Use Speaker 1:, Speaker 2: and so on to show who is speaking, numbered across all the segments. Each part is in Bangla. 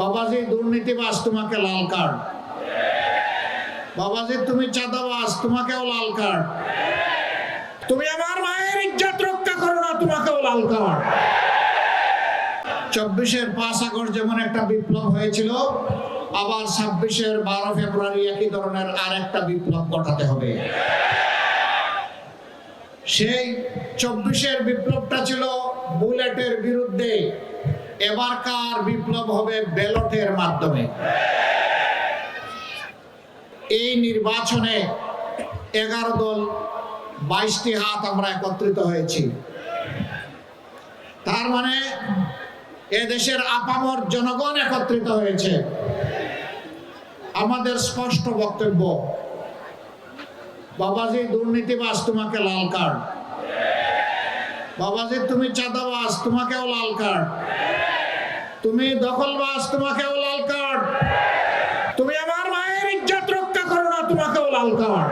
Speaker 1: বাবাজি, দুর্নীতিবাজ তোমাকে লাল কার্ড বাবাজি, তুমি চাঁদাবাজ, তোমাকেও লাল কার্ড তুমি আমার মায়ের ইজ্জত রক্ষা করো না, তোমাকেও লাল কার্ড চব্বিশের পাঁচ আগস্ট যেমন একটা বিপ্লব হয়েছিল, আবার ছাব্বিশের বারো ফেব্রুয়ারি একই ধরনের আর একটা বিপ্লব ঘটাতে হবে। সেই চব্বিশের বিপ্লবটা ছিল বুলেটের বিরুদ্ধে। এবারকার বিপ্লব হবে ব্যালটের মাধ্যমে। এই নির্বাচনে এগারো দল, বাইশটি হাত আমরা একত্রিত হয়েছি। তার মানে এদেশের আপামর জনগণ একত্রিত হয়েছে। আমাদের স্পষ্ট বক্তব্য, বাবাজি, দুর্নীতিবাজ তোমাকে লাল কার্ড বাবাজি, তুমি চাঁদাবাস তোমাকেও লাল কার্ড তুমি দখলবাজ, তোমাকেও লাল কার্ড। তুমি আমার মায়ের ইজ্জত রক্ষা করো না, তোমাকেও লাল কার্ড।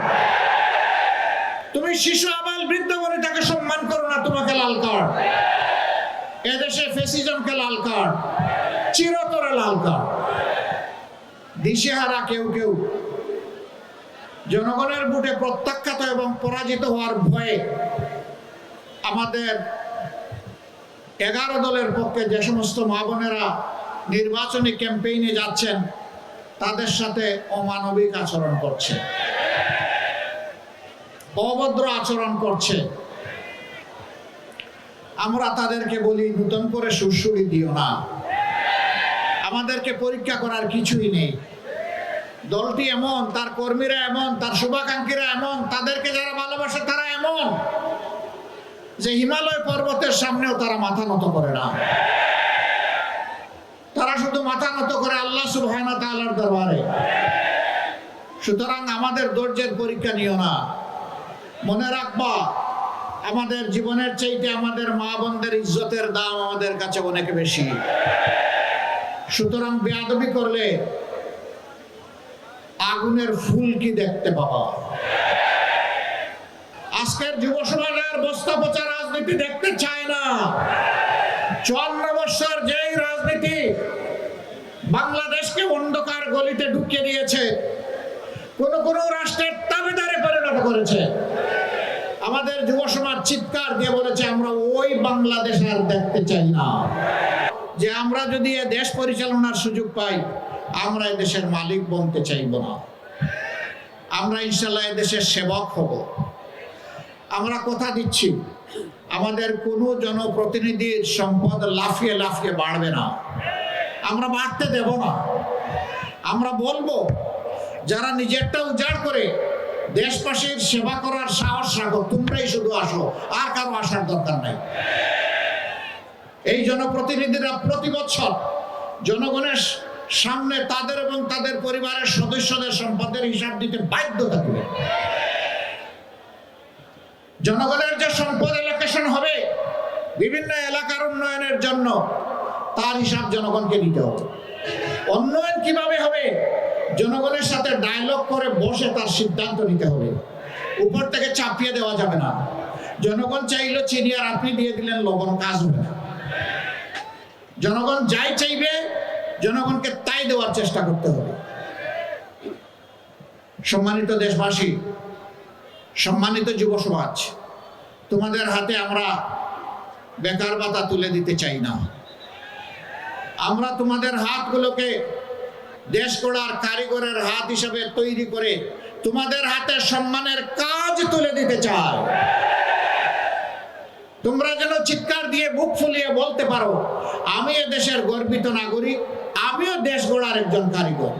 Speaker 1: তুমি শিশু, আবাল, বৃদ্ধ বনিতাকে সম্মান করো না, তোমাকে লাল কার্ড। এদেশে ফেসিজমকে লাল কার্ড। চিরতরে লাল কার্ড। দিশেহারা কেউ কেউ জনগণের বুটে প্রত্যাখ্যাত এবং পরাজিত হওয়ার ভয়ে আমাদের এগারো দলের পক্ষে যে সমস্ত মা বোনেরা নির্বাচনী ক্যাম্পেইনে যাচ্ছেন, তাদের সাথে অমানবিক আচরণ করছে। অভদ্র আচরণ করছে। আমরা তাদেরকে বলি, নতুন করে সুরসুরি দিও না। আমাদেরকে পরীক্ষা করার কিছুই নেই। দলটি এমন, তার কর্মীরা এমন, তার শুভাকাঙ্ক্ষীরা এমন, তাদেরকে যারা ভালোবাসে তারা এমন। যে হিমালয় পর্বতের সামনেও তারা মাথা নত করে না। তারা শুধু মাথা নত করে আল্লাহ সুবহানাহু তাআলার দরবারে। সুতরাং আমাদের ধৈর্যের পরীক্ষা নিও না। মনে রাখবা, আমাদের জীবনের চাইতে আমাদের মা বোনদের ইজ্জতের দাম আমাদের কাছে অনেক বেশি। সুতরাং বেয়াদবি করলে আগুনের ফুল কি দেখতে পাবা? আজকের যুব সমাজ আর বস্তা পচা রাজনীতি দেখতে চায় না। চুয়ান্ন বৎসর যেই রাজনীতি বাংলাদেশকে অন্ধকার গলিতে ঢুকিয়ে দিয়েছে, কোন কোন রাষ্ট্রের তাবেদারে পরিণত করেছে। আমাদের যুব সমাজ চিৎকার দিয়ে বলেছে, আমরা ওই বাংলাদেশ আর দেখতে চাই না। যে আমরা যদি এ দেশ পরিচালনার সুযোগ পাই, আমরা এ দেশের মালিক বনতে চাইব না। আমরা ইনশাল্লাহ এ দেশের সেবক হব। আমরা কথা দিচ্ছি, আমাদের কোনো জনপ্রতিনিধির সম্পদ লাফিয়ে লাফিয়ে বাড়বে না। আমরা বাড়তে দেব না। আমরা বলব, যারা নিজেরটা উজাড় করে দেশবাসীর সেবা করার সাহস রাখো, তোমরাই শুধু আসো, আর কারও আসার দরকার নাই। এই জনপ্রতিনিধিরা প্রতি বছর জনগণের সামনে তাদের এবং তাদের পরিবারের সদস্যদের সম্পদের হিসাব দিতে বাধ্য থাকবে। জনগণের যে সম্পদ এলোকেশন হবে, বিভিন্ন এলাকার উন্নয়নের জন্য তার হিসাব জনগণকে নিতে হবে। উন্নয়ন কীভাবে হবে? জনগণের সাথে ডায়লগ করে বসে তার সিদ্ধান্ত নিতে হবে। উপর থেকে চাপিয়ে দেওয়া যাবে না। জনগণ চাইলো চিনি আর আপনি দিয়ে দিলেন, লবণ, কাজ হবে না। জনগণ যাই চাইবে, জনগণকে তাই দেওয়ার চেষ্টা করতে হবে। সম্মানিত দেশবাসী সম্মানিত যুব সমাজ তোমাদের হাতে আমরা বেকার ভাতা তুলে দিতে চাই না। আমরা তোমাদের হাতগুলোকে দেশ গড়ার কারিগরের হাত হিসাবে তৈরি করে তোমাদের হাতে সম্মানের কাজ তুলে দিতে চাই। তোমরা যেন চিৎকার দিয়ে বুক ফুলিয়ে বলতে পারো, আমি এ দেশের গর্বিত নাগরিক, আমিও দেশ গড়ার একজন কারিগর।